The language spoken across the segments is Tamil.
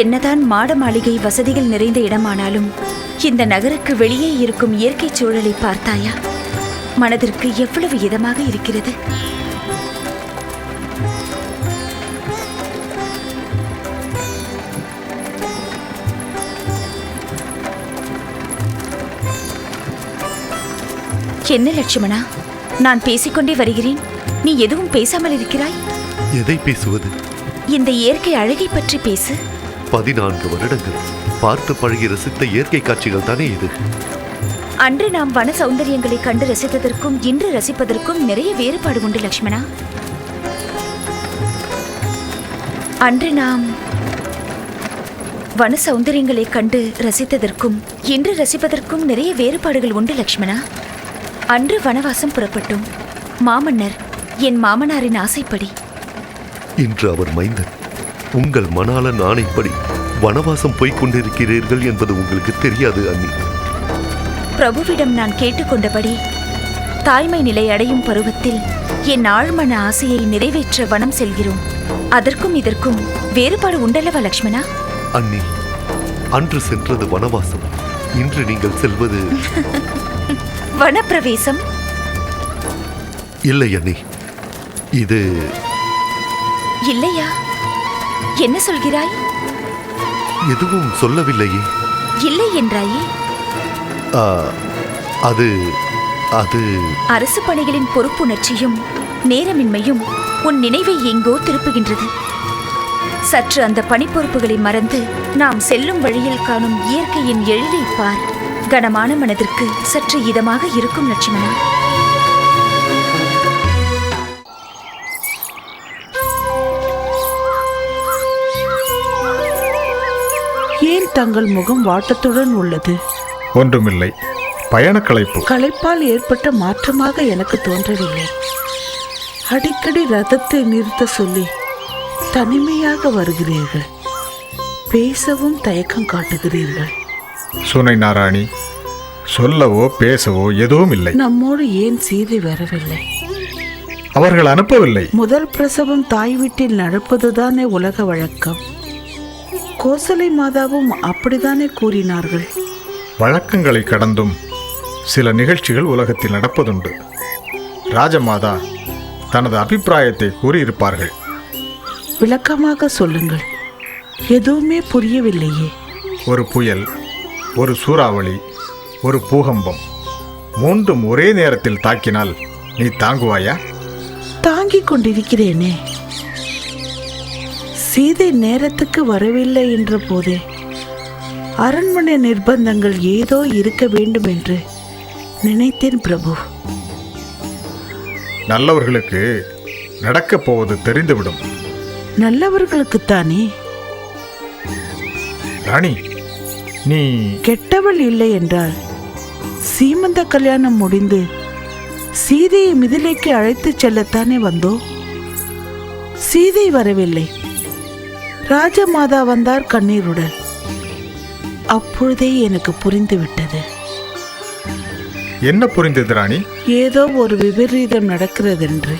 என்னதான் மாட மாளிகை வசதிகள் நிறைந்த இடமானாலும் இந்த நகருக்கு வெளியே இருக்கும் இயற்கை சூழலை பார்த்தாயா? மனதிற்கு எவ்வளவு இதமாக இருக்கிறது? என்ன லட்சுமணா நான் பேசிக்கொண்டே வருகிறேன். நீ எதுவும் பேசாமல் இருக்கிறாய்? எதை பேசுவது? இந்த இயற்கை அழகை பற்றி பேசு. பதினான்கு வருடங்கள். பார்த்து பழகி ரசித்த இயற்கை காட்சிகள் தானே இது. அன்று நாம் வன சௌந்தரியங்களை கண்டு ரசித்ததற்கும் இன்று ரசிப்பதற்கும் நிறைய வேறுபாடு உண்டு லக்ஷ்மணா. அன்று நாம் வன சௌந்தரியங்களை கண்டு ரசித்ததற்கும் இன்று ரசிப்பதற்கும் நிறைய வேறுபாடுகள் உண்டு லக்ஷ்மணா. அன்று வனவாசம் புறப்பட்டோம். மாமன்னர் என் மாமனாரின் ஆசைப்படி. இன்று அவர் மைந்தன். உங்கள் மணாளன் ஆணைப்படி வனவாசம் போய்க் கொண்டிருக்கிறீர்கள் என்பது உங்களுக்கு தெரியாது அண்ணி. பிரபுவிடம் நான் கேட்டுக்கொண்டபடி தாய்மை நிலை அடையும் பருவத்தில் என் ஆழ்மன ஆசையை நிறைவேற்ற வனம் செல்கிறோம். அதற்கும் இதற்கும் வேறுபாடு உண்டல்லவா லக்ஷ்மணா? அண்ணி அன்று சென்றது வனவாசம். இன்று நீங்கள் செல்வது வனப்பிரவேசம்? இல்லை அண்ணி. இது இல்லையா? என்ன சொல்கிறாய்? எதுவும் சொல்லவில்லையே. இல்லை என்றாயே? ஆ, அது அது. அரசு பணிகளின் பொறுப்புணர்ச்சியும் நேரமின்மையும் உன் நினைவை எங்கோ திருப்புகின்றது. சற்று அந்த பணிப்பொறுப்புகளை மறந்து நாம் செல்லும் வழியில் காணும் இயற்கையின் எழிலை பார் கனமான மனதிற்கு சற்று இதமாக இருக்கும் லட்சுமணா. தங்கள் முகம் வாட்டத்துடன் உள்ளது. ஒன்றுமில்லை. பயணக்களைப்பு. களைப்பால் ஏற்பட்ட மாற்றமாக எனக்கு தோன்றவில்லை. அடிக்கடி ரதத்தை நிறுத்த சொல்லி தனிமையாக வருகிறீர்கள். பேசவும் தயக்கம் காட்டுகிறீர்கள். சுனை நாராயணி சொல்லவோ பேசவோ எதுவும் இல்லை நம்மோடு ஏன் சீதை வரவில்லை? அவர்கள் அனுப்பவில்லை. முதல் பிரசவம் தாய் வீட்டில் நடப்பதுதானே உலக வழக்கம். கோசலை மாதாவும் அப்படித்தானே கூறினார்கள்? வழக்கங்களை கடந்தும் சில நிகழ்ச்சிகள் உலகத்தில் நடப்பதுண்டு. ராஜமாதா தனது அபிப்பிராயத்தை கூறியிருப்பார்கள். விளக்கமாக சொல்லுங்கள். எதுவுமே புரியவில்லையே. ஒரு புயல் ஒரு சூறாவளி ஒரு பூகம்பம் மூன்றும் ஒரே நேரத்தில் தாக்கினால் நீ தாங்குவாயா? தாங்கிக் கொண்டிருக்கிறேனே. சீதை நேரத்துக்கு வரவில்லை என்ற போதே அரண்மனை நிர்பந்தங்கள் ஏதோ இருக்க வேண்டும் என்று நினைத்தேன் பிரபு. நல்லவர்களுக்கு நடக்கப் போவது தெரிந்துவிடும். நல்லவர்களுக்குத்தானே? ராணி நீ கெட்டவள் இல்லை என்றால் சீமந்த கல்யாணம் முடிந்து சீதையை மிதிலைக்கு அழைத்துச் செல்லத்தானே வந்தோம் சீதை வரவில்லை. ராஜமாதா வந்தார் கண்ணீருடன். அப்பொழுதே எனக்கு புரிந்துவிட்டது. என்ன புரிந்தது ராணி? ஏதோ ஒரு விபரீதம் நடக்கிறதென்று.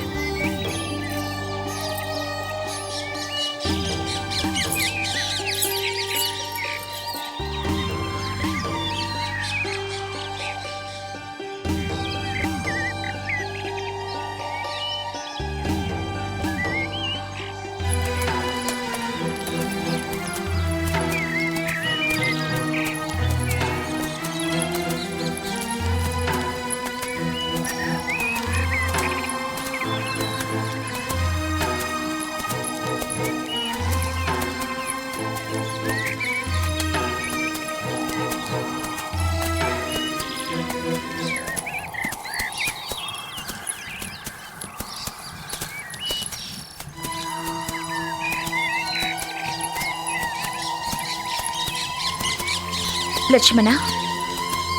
லட்சுமணா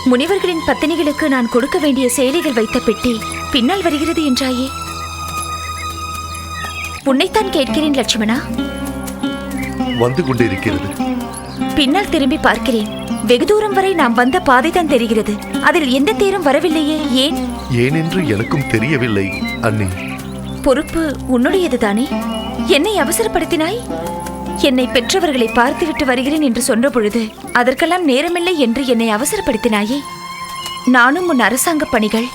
முனிவர்களின் பத்தினிகளுக்கு நான் கொடுக்க வேண்டிய சேலைகள் வைத்த பெட்டி பின்னால் வருகிறது என்றாயே. உன்னைத்தான் கேட்கிறேன் லட்சுமணா. வந்து கொண்டிருக்கிறது. பின்னால் திரும்பி பார்க்கிறேன். வெகு தூரம் வரை நாம் வந்த பாதைதான் தெரிகிறது. அதில் எந்த தேரும் வரவில்லையே ஏன்? ஏனென்று எனக்கும் தெரியவில்லை அண்ணி. பொறுப்பு உன்னுடையதுதானே? என்னை அவசரப்படுத்தினாய்? என்னை பெற்றவர்களை பார்த்துவிட்டு வருகிறேன் என்று சொன்ன பொழுது அதற்கெல்லாம் நேரமில்லை என்று என்னை அவசரப்படுத்தினாயே. நானும் உன் அரசாங்க பணிகள்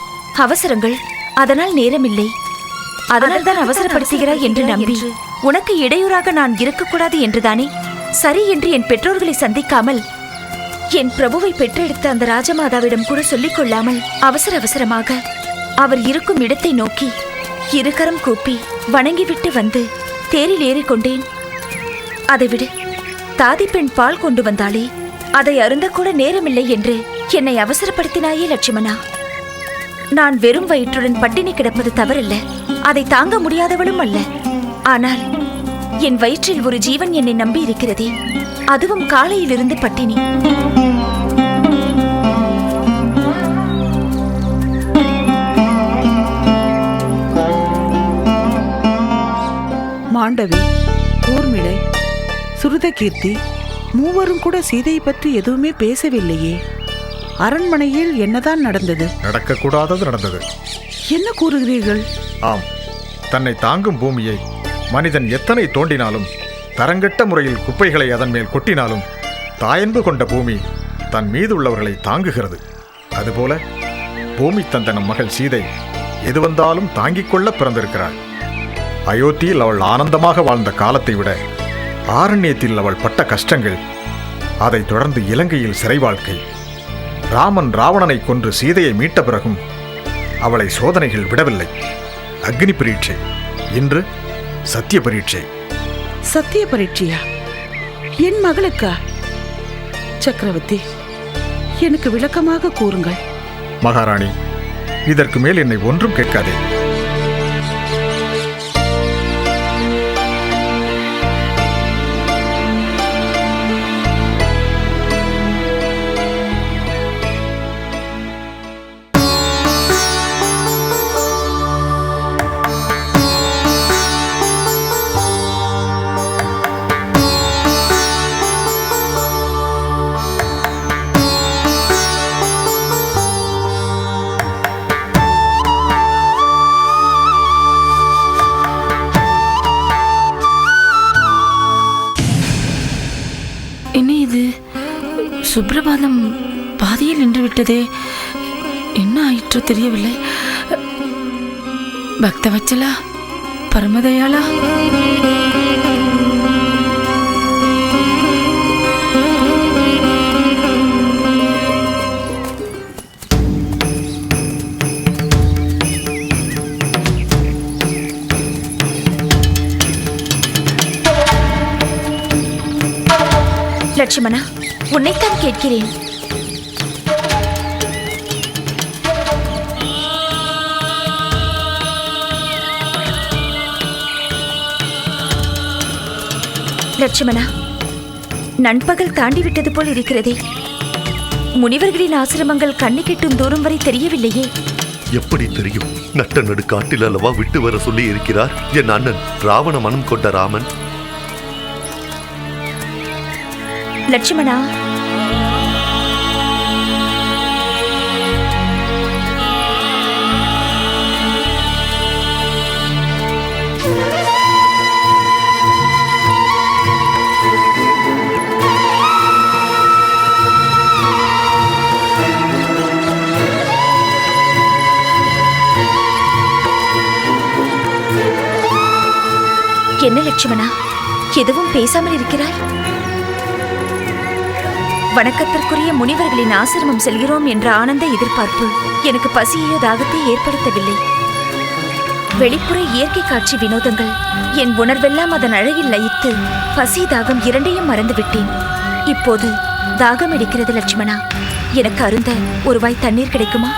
அவசரங்கள் அதனால் நேரமில்லை. அதனால் தான் அவசரப்படுத்துகிறாய் என்று நம்பி உனக்கு இடையூறாக நான் இருக்கக்கூடாது என்றுதானே? சரி என்று என் பெற்றோர்களை சந்திக்காமல் என் பிரபுவை பெற்றெடுத்த அந்த ராஜமாதாவிடம் கூட சொல்லிக் கொள்ளாமல் அவசர அவசரமாக அவர் இருக்கும் இடத்தை நோக்கி இருகரம் கூப்பி வணங்கிவிட்டு வந்து தேரில் ஏறிக்கொண்டேன். அதை விடு தாதி பெண் பால் கொண்டு வந்தாளே அதை அருந்தக்கூட நேரமில்லை என்று என்னை அவசரப்படுத்தினாயே லட்சுமணா. நான் வெறும் வயிற்றுடன் பட்டினி கிடப்பது தவறல்ல அதை தாங்க முடியாதவளும் அல்ல. ஆனால் என் வயிற்றில் ஒரு ஜீவன் என்னை நம்பி இருக்கிறதே அதுவும் காலையிலிருந்து பட்டினி. மாண்டவி ஊர்மிளை சுருதகீர்த்தி மூவரும் கூட சீதையை பற்றி எதுவுமே பேசவில்லையே. அரண்மனையில் என்னதான் நடந்தது? நடக்கக்கூடாதது நடந்தது. என்ன கூறுகிறீர்கள்? ஆம் தன்னை தாங்கும் பூமியை மனிதன் எத்தனை தோண்டினாலும் தரங்கெட்ட முறையில் குப்பைகளை அதன் மேல் கொட்டினாலும் தாயன்பு கொண்ட பூமி தன் மீது உள்ளவர்களை தாங்குகிறது. அதுபோல பூமி தந்த நம் மகள் சீதை எது வந்தாலும் தாங்கிக் கொள்ள பிறந்திருக்கிறாள். அயோத்தியில் அவள் ஆனந்தமாக வாழ்ந்த காலத்தை விட ஆரண்யத்தில் அவள் பட்ட கஷ்டங்கள். அதைத் தொடர்ந்து இலங்கையில் சிறை வாழ்க்கை. ராமன் ராவணனை கொன்று சீதையை மீட்ட பிறகும் அவளை சோதனைகள் விடவில்லை. அக்னி பரீட்சை. இன்று சத்திய பரீட்சை. சத்திய பரீட்சையா? என் மகளுக்கா? சக்கரவர்த்தி எனக்கு விளக்கமாக கூறுங்கள். மகாராணி இதற்கு மேல் என்னை ஒன்றும் கேட்காதே. விட்டதே என்ன ஆயிற்றோ தெரியவில்லை. பக்தவச்சலா பரமதயாளா? லட்சுமணா உன்னைத்தான் கேட்கிறேன். லட்சுமணா நண்பகல் தாண்டி விட்டது போல் இருக்கிறதே. முனிவர்களின் ஆசிரமங்கள் கண்ணு கெட்டும் தூரம் வரை தெரியவில்லையே. எப்படி தெரியும்? நட்ட நடு காட்டில் அல்லவா விட்டு வர சொல்லி இருக்கிறார் என் அண்ணன் ராவண மனம் கொண்ட ராமன். லட்சுமணா என்ன லட்சுமணா? எதுவும் பேசாமல் இருக்கிறாய்? வணக்கத்திற்குரிய முனிவர்களின் ஆசிரமம் செல்கிறோம் என்ற ஆனந்த எதிர்பார்ப்பு எனக்கு பசியையோ தாகத்தை ஏற்படுத்தவில்லை. வெளிப்புற இயற்கை காட்சி வினோதங்கள் என் உணர்வெல்லாம் அதன் அழகில் லயித்து பசி தாகம் இரண்டையும் மறந்துவிட்டேன். இப்போது தாகம் எடுக்கிறது லட்சுமணா. எனக்கு அருந்த ஒருவாய் தண்ணீர் கிடைக்குமா?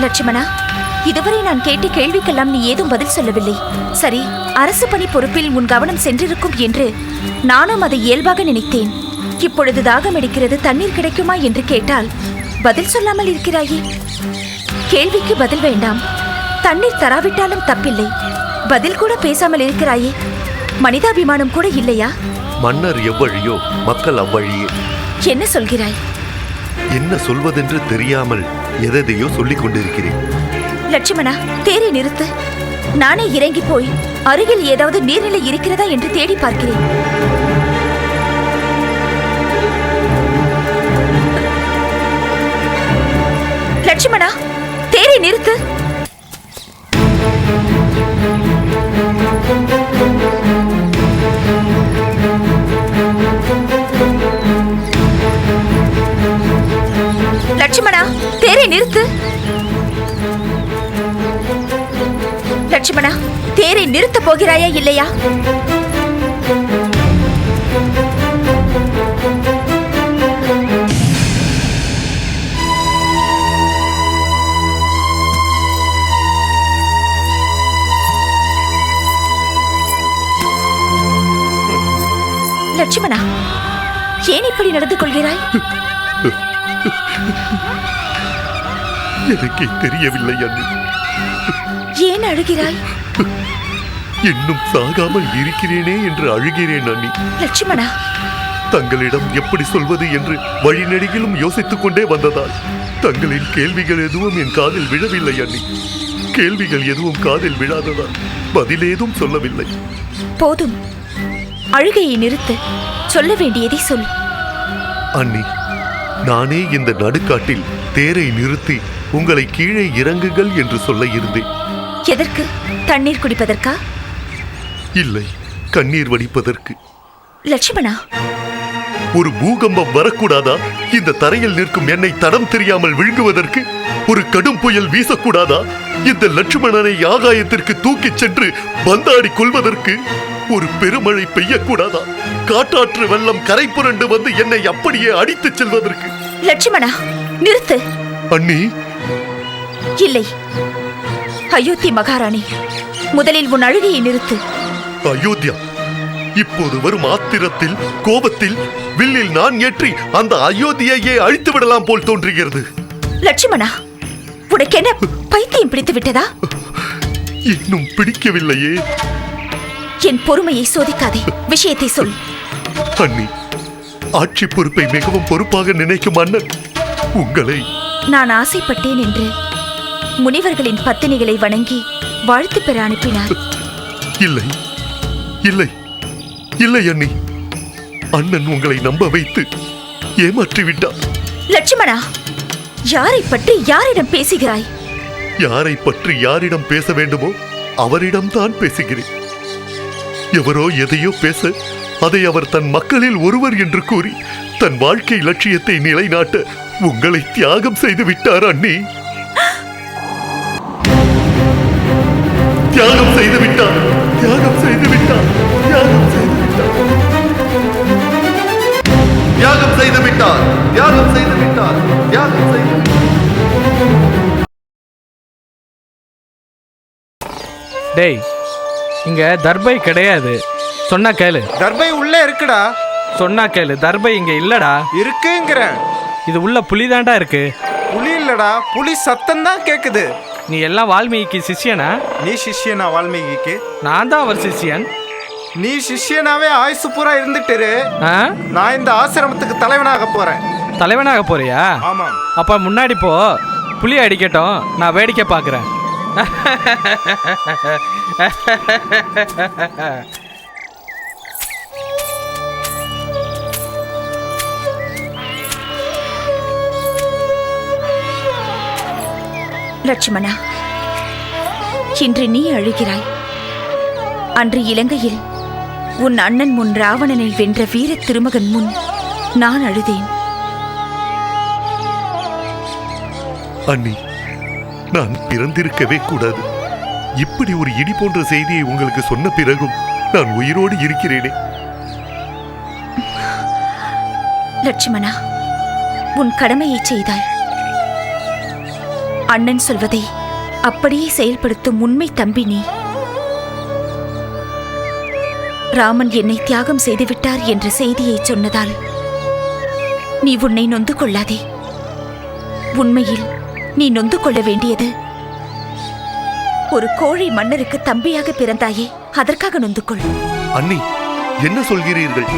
லட்சுமணா இதுவரை நான் கேட்ட கேள்விக்கெல்லாம் நீ ஏதும் பதில் சொல்லவில்லை. சரி அரசு பணி பொறுப்பில் உன் கவனம் சென்றிருக்கும் என்று நானும் அதை இயல்பாக நினைத்தேன். இப்பொழுது தாகம் எடுக்கிறது தண்ணீர் கிடைக்குமா என்று கேட்டால் பதில் சொல்லாமல் இருக்கிறாயே? கேள்விக்கு பதில் வேண்டாம். தண்ணீர் தராவிட்டாலும் தப்பில்லை. பதில் கூட பேசாமல் இருக்கிறாயே? மனிதாபிமானம் கூட இல்லையா? மன்னர் எவ்வழியோ மக்கள் அவ்வழியே. என்ன சொல்கிறாய்? என்ன சொல்வதென்று தெரியாமல் எதையோ சொல்லிக் கொண்டிருக்கிறேன். லட்சுமணா தேரை நிறுத்து. நானே இறங்கி போய் அருகில் ஏதாவது நீர்நிலை இருக்கிறதா என்று தேடி பார்க்கிறேன். லட்சுமணா தேரை நிறுத்து. லட்சுமணா தேரை நிறுத்து. லட்சுமணா தேரை நிறுத்தப் போகிறாயா இல்லையா? லட்சுமணா ஏன் இப்படி நடந்து கொள்கிறாய்? எனக்கே தெரியவில்லை அண்ணி. ஏன் அழுகிறாய்? இன்னும் சாகாமல் இருக்கிறேனே என்று அழுகிறேன் அண்ணி. லட்சுமணா. தங்களிடம் எப்படி சொல்வது என்று வழிநெடுகிலும் யோசித்துக் கொண்டே வந்ததால் தங்களின் கேள்விகள் எதுவும் என் காதில் விழவில்லை அண்ணி. கேள்விகள் எதுவும் காதில் விழாததால் பதிலேதும் சொல்லவில்லை. போதும். அழுகையை நிறுத்து. சொல்ல வேண்டியதை சொல். அண்ணி நானே இந்த நடுக்காட்டில் தேரை நிறுத்தி உங்களை கீழே இறங்குங்கள் என்று சொல்ல இருந்தேன். எதற்கு தண்ணீர் குடிப்பதற்கா? இல்லை கண்ணீர் வடிப்பதற்கு. லட்சுமணா? ஒரு பூகம்பம் வரக்கூடாதா? இந்த தரையில் நிற்கும் என்னை தடம் தெரியாமல் விழுங்குவதற்கு? ஒரு கடும் புயல் வீசக்கூடாதா? இந்த லட்சுமணனை ஆகாயத்திற்கு தூக்கிச் சென்று பந்தாடி கொள்வதற்கு? ஒரு பெருமழை பெய்யக்கூடாதா? காட்டாற்று வெள்ளம் கரை புரண்டு வந்து என்னை அப்படியே அடித்துச் செல்வதற்கு. லட்சுமணா நிறுத்து. அண்ணி. இல்லை. அயோத்தி மகாராணி முதலில் உன் அழுகையை நிறுத்து. அயோத்தியா இப்போது வரும் ஆத்திரத்தில் கோபத்தில் வில்லில் நான் ஏற்றி அந்த அயோத்தியையே அழித்து விடலாம் போல் தோன்றுகிறது. லட்சுமணா உனக்கு என்ன பைத்தியம் பிடித்து விட்டதா? இன்னும் பிடிக்கவில்லையே. என் பொறுமையை சோதிக்காதே விஷயத்தை சொல். அண்ணி ஆட்சி பொறுப்பை மிகவும் பொறுப்பாக நினைக்கும் அண்ணன் உங்களை நான் ஆசைப்பட்டேன் என்று முனிவர்களின் பத்தினிகளை வணங்கி வாழ்த்து பெற அனுப்பினார். இல்லை இல்லை இல்லை அண்ணி. அண்ணன் உங்களை நம்ப வைத்து ஏமாற்றி விட்டார் லட்சுமணா யாரை பற்றி யாரிடம் பேசுகிறாய்? யாரை பற்றி யாரிடம் பேச வேண்டுமோ அவரிடம்தான் பேசுகிறேன். எவரோ எதையோ பேச அதை அவர் தன் மக்களில் ஒருவர் என்று கூறி தன் வாழ்க்கை லட்சியத்தை நிலைநாட்ட உங்களை தியாகம் செய்து விட்டார் அண்ணி. தியாகம் செய்து விட்டார். தியாகம் செய்து விட்டார். தியாகம் செய்து விட்டார். தியாகம் செய்து விட்டார். தியாகம் செய்து விட்டார். தியாகம் செய்து டேய் இங்க தர்பை கிடையாது. சொன்னா கேளு. தர்பை உள்ள இருக்குடா. சொன்னா கேளு. தர்பை இங்க இல்லடா. இருக்குங்கிறேன். இது உள்ள புலிதாண்டா இருக்கு. புலி இல்லடா. புலி சத்தம் தான் கேக்குது. நீ எல்லாம் வால்மீகி சிஷ்யனா? நீ சிஷ்யனா வால்மீகிக்கு? நான் தான் அவர் சிஷ்யன். நீ சிஷ்யனாவே ஆயுசு பூரா இருந்துட்டு ஆ? நான் இந்த ஆசிரமத்துக்கு தலைவனாக போறேன். தலைவனாக போறியா? ஆமாம் அப்ப முன்னாடி போ. புலி அடிக்கட்டும். நான் வேடிக்கை பார்க்குறேன். லட்சுமணா இன்று நீ அழுகிறாய். அன்று இலங்கையில் உன் அண்ணன் முன் ராவணனை வென்ற வீர திருமகன் முன் நான் அழுதேன். அண்ணி நான் பிறந்திருக்கவே கூடாது. இப்படி ஒரு இடி போன்ற செய்தியை உங்களுக்கு சொன்ன பிறகும் நான் உயிரோடு இருக்கிறேனே. லட்சுமணா உன் கடமையை செய்தாய். அண்ணன் சொல்வதை அப்படியே செயல்படுத்தும் உண்மை தம்பி நீ. ராமன் என்னை தியாகம் செய்துவிட்டார் என்ற செய்தியை சொன்னதால் நீ உன்னை நொந்து கொள்ளாதே. உண்மையில் நீ நொந்து கொள்ள வேண்டியது ஒரு கோழை மன்னருக்கு தம்பியாக பிறந்தாயே அதற்காக நொந்து கொள். அண்ணி என்ன சொல்கிறீர்கள்?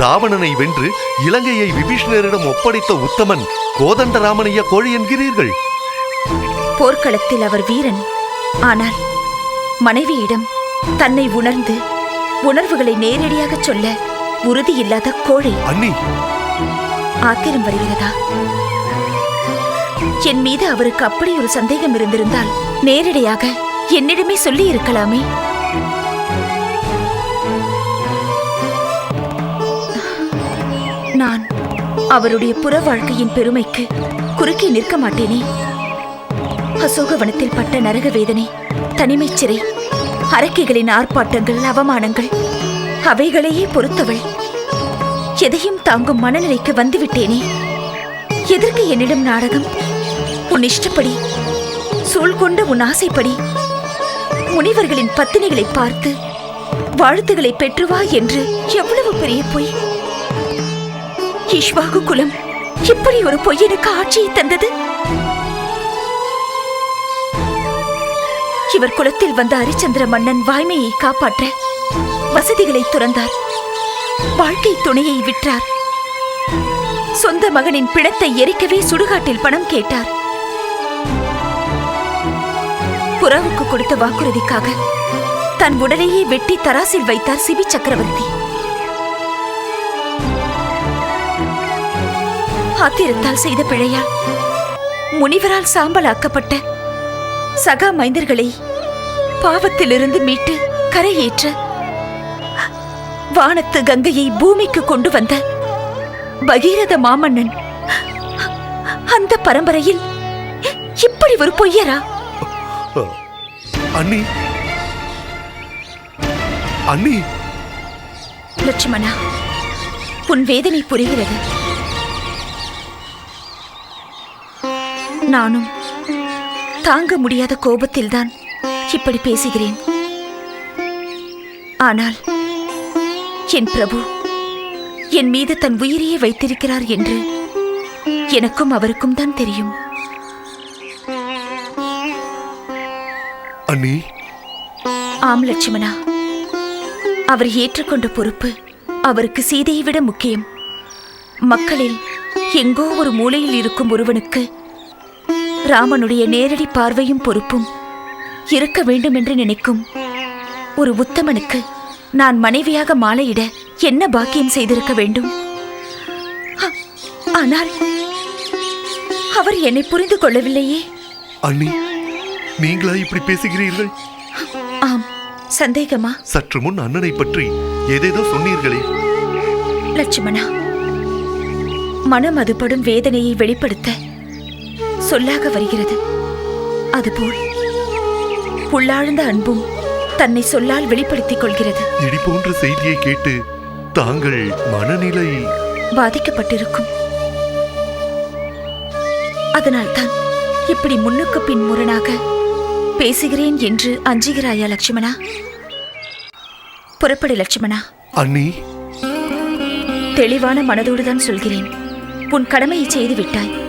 ராவணனை வென்று இலங்கையை விபீஷ்ணரிடம் ஒப்படைத்த உத்தமன் கோதண்டராமனைய கோழி என்கிறீர்கள்? போர்க்களத்தில் அவர் வீரன். ஆனால் மனைவியிடம் தன்னை உணர்ந்து உணர்வுகளை நேரடியாக சொல்ல உறுதி இல்லாத கோழை ஆத்திரம் வருகிறதா? என் மீது அவருக்கு அப்படி ஒரு சந்தேகம் இருந்திருந்தால் நேரடியாக என்னிடமே சொல்லி இருக்கலாமே நான் அவருடைய புற வாழ்க்கையின் பெருமைக்கு குறுக்கே நிற்க மாட்டேனே. அசோகவனத்தில் பட்ட நரக வேதனை தனிமைச் சிறை அரக்கைகளின் ஆர்ப்பாட்டங்கள் அவமானங்கள் அவைகளையே பொறுத்தவள். எதையும் தாங்கும் மனநிலைக்கு வந்துவிட்டேனே. எதற்கு என்னிடம் நாடகம்? உன் இஷ்டப்படி சூழ்கொண்ட உன் ஆசைப்படி. முனிவர்களின் பத்தினிகளை பார்த்து வாழ்த்துகளை பெற்று வா என்று எவ்வளவு பெரிய பொய்? இஷ்வாகு குலம் இப்படி ஒரு பொய்யனுக்கு ஆட்சியை தந்தது? இவர் குலத்தில் வந்த ஹரிச்சந்திர மன்னன் வாய்மையை காப்பாற்ற வசதிகளை துறந்தார். வாழ்க்கை துணையை விற்றார். சொந்த மகனின் பிணத்தை எரிக்கவே சுடுகாட்டில் பணம் கேட்டார். புறாவுக்கு கொடுத்த வாக்குறுதிக்காக தன் உடலையே வெட்டி தராசில் வைத்தார் சிபி சக்கரவர்த்தி. ஆத்திரத்தால் செய்த பிழையால் முனிவரால் சாம்பலாக்கப்பட்ட சகா மைந்தர்களை பாவத்திலிருந்து மீட்டு கரையேற்ற வானத்து கங்கையை பூமிக்கு கொண்டு வந்த பகீரத மாமன்னன் அந்த பரம்பரையில் இப்படி ஒரு பொய்யரா? அண்ணி. அண்ணி. லட்சுமணா உன் வேதனை புரிகிறது. நானும் தாங்க முடியாத கோபத்தில்தான் இப்படி பேசுகிறேன். ஆனால் என் பிரபு என் மீது தன் உயிரையே வைத்திருக்கிறார் என்று எனக்கும் அவருக்கும் தான் தெரியும். அண்ணி. ஆம் லட்சுமணா. அவர் ஏற்றுக்கொண்ட பொறுப்பு அவருக்கு சீதையை விட முக்கியம். மக்களில் எங்கோ ஒரு மூலையில் இருக்கும் ஒருவனுக்கு ராமனுடைய நேரடி பார்வையும் பொறுப்பும் இருக்க வேண்டும் என்று நினைக்கும் ஒரு உத்தமனுக்கு நான் மனைவியாக மாலையிட என்ன பாக்கியம் செய்திருக்க வேண்டும்? ஆனால் அவர் என்னை புரிந்து கொள்ளவில்லையே. அண்ணி நீங்களா இப்படி பேசுகிறீர்கள்? ஆம் சந்தேகமா? சற்று முன் அண்ணனை பற்றி ஏதேதோ சொன்னீர்களே. லட்சுமணா மனம் அது படும் வேதனையை வெளிப்படுத்த சொல்லாக வருகிறது. அதுபோல் உள்ளாழ்ந்த அன்பும் தன்னை சொல்லால் வெளிப்படுத்திக் கொள்கிறது. இடி போன்ற செய்தியை கேட்டு தாங்கள் மனநிலை பாதிக்கப்பட்டிருக்கும். அதனால்தான் இப்படி முன்னுக்கு பின் முரணாக பேசுகிறேன் என்று அஞ்சுகிறாயா லட்சுமணா? புறப்படு லட்சுமணா. அண்ணி. தெளிவான மனதோடு தான் சொல்கிறேன். உன் கடமையை செய்து விட்டாய்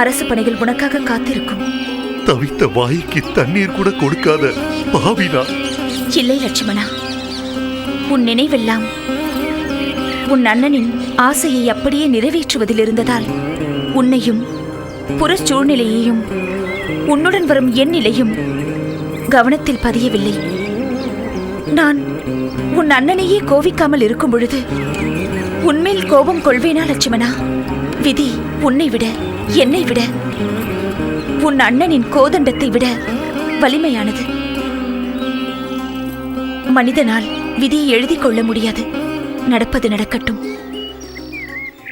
அரசு பணிகள் உனக்காக காத்திருக்கும். தவித்த வாய்க்கு தண்ணீர் கூட கொடுக்காத பாவினா. இல்லை லட்சுமணா. உன் நினைவெல்லாம் உன் அண்ணனின் ஆசையை அப்படியே நிறைவேற்றுவதில் இருந்ததால் உன்னையும் புற சூழ்நிலையையும் உன்னுடன் வரும் என் நிலையும் கவனத்தில் பதியவில்லை. நான் உன் அண்ணனையே கோவிக்காமல் இருக்கும் பொழுது உன்மேல் கோபம் கொள்வேனா லட்சுமணா? விதி உன்னை விட என்னை விட உன் அண்ணனின் கோதண்டத்தை விட வலிமையானது. மனிதனால் விதியை எழுதிக் கொள்ள முடியாது. நடப்பது நடக்கட்டும்.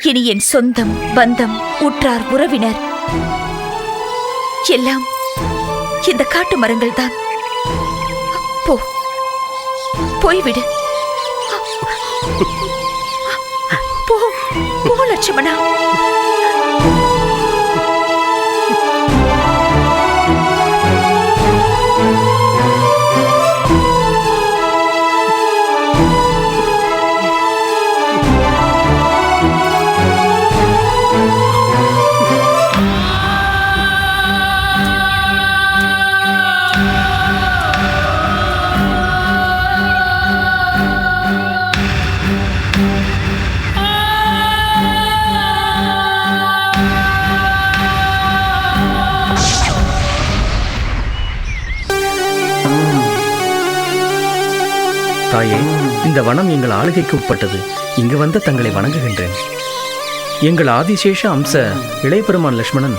இனி என் சொந்தம் பந்தம் உற்றார் உறவினர் எல்லாம் இந்த காட்டு மரங்கள் தான். போ. போய்விடு. போ போ லட்சுமணா. தாயே இந்த வனம் எங்கள் ஆளுகைக்கு உட்பட்டது. இங்கு வந்த தங்களை வணங்குகின்றேன். எங்கள் ஆதிசேஷ அம்ச இளையபெருமான் லட்சுமணன்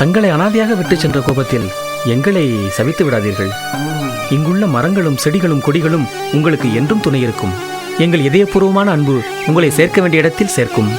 தங்களை அனாதையாக விட்டு சென்ற கோபத்தில் எங்களை சவித்து விடாதீர்கள். இங்குள்ள மரங்களும் செடிகளும் கொடிகளும் உங்களுக்கு என்றும் துணை இருக்கும். எங்கள் இதயபூர்வமான அன்பு உங்களை சேர்க்க வேண்டிய இடத்தில் சேர்க்கும்.